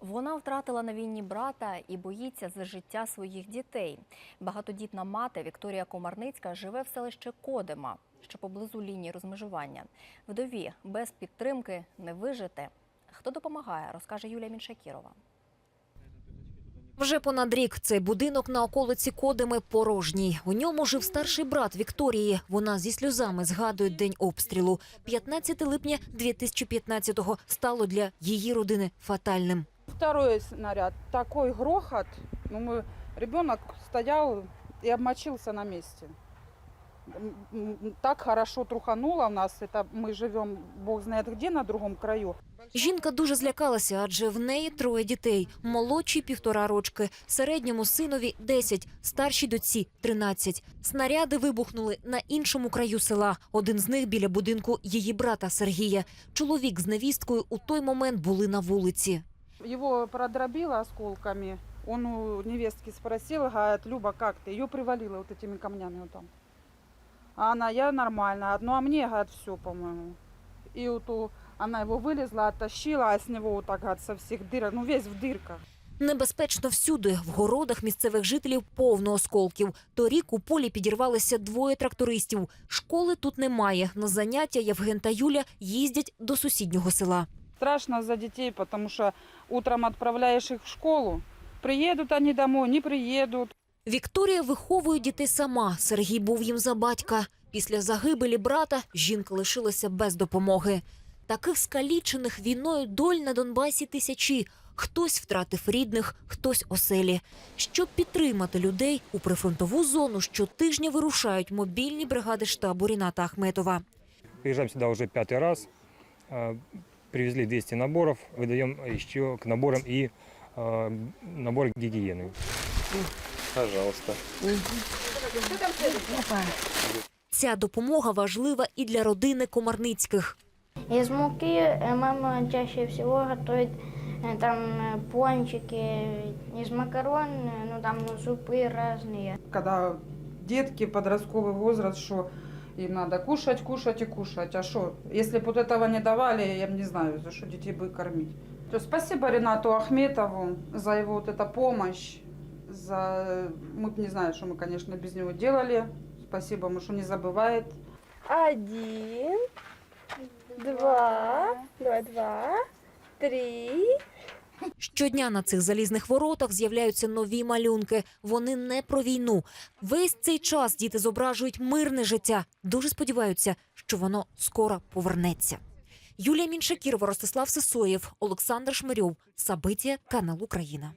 Вона втратила на війні брата і боїться за життя своїх дітей. Багатодітна мати Вікторія Комарницька живе в селищі Кодима, що поблизу лінії розмежування. Вдові без підтримки не вижити. Хто допомагає, розкаже Юлія Міншакірова. Вже понад рік цей будинок на околиці Кодими порожній. У ньому жив старший брат Вікторії. Вона зі сльозами згадує день обстрілу. 15 липня 2015-го стало для її родини фатальним Второй снаряд. Такой грохот. Ну, мы, ребенок стоял и обмочился на месте. М, м, Так хорошо трухануло у нас. Это мы живем, бог знает где, на другом краю. Жінка дуже злякалася, адже в неї троє дітей. Молодший – півтора рочки, середньому синові – 10, старшій доці – 13. Снаряди вибухнули на іншому краю села. Один з них біля будинку її брата Сергія. Чоловік з невісткою у той момент були на вулиці. Его продробило осколками. Он у невестки спросил, говорит, Люба, как ты? Ее привалило вот этими камнями вот там. А она, я нормально. Одно, а мне, говорит, все, по-моему. И вот у- она его вылезла, оттащила, а с него вот так, говорит, со всех дырок, ну весь в дырках. Небезпечно всюди. В городах місцевих жителів повно осколків. Торік у полі підірвалися двоє трактористів. Школи тут немає. На заняття Євген та Юля їздять до сусіднього села. Страшно за детей, потому что утром отправляешь их в школу, приедут они домой, не приедут. Вікторія виховує дітей сама. Сергій був їм за батька. Після загибелі брата жінка лишилася без допомоги. Таких скалічених війною доль на Донбасі тисячі. Хтось втратив рідних, хтось оселі. Щоб підтримати людей у прифронтову зону, щотижня вирушають мобільні бригади штабу Ріната Ахметова. Приезжаем сюда уже пятый раз А, Привезли 200 наборов. Выдаем еще к наборам и а, набор гигиены. Пожалуйста. Ця допомога важлива і для родини Комарницьких. Из муки э, мама чаще всего готовит э, там э, пончики, из макарон, э, ну там ну, супы разные. Когда детки, подростковый возраст, что им надо кушать, кушать и кушать. А что, если бы вот этого не давали, я не знаю, за что детей бы кормить. То спасибо Ренату Ахметову за его вот эту помощь. За... Мы не знаю, что мы, конечно, без него делали. Спасибо ему, что не забывает. Один, два, два, два, три. Щодня на цих залізних воротах з'являються нові малюнки. Вони не про війну. Весь цей час діти зображують мирне життя. Дуже сподіваються, що воно скоро повернеться. Юлія Міншакірова, Ростислав Сисоєв, Олександр Шмирьов. Сабиття, канал Україна.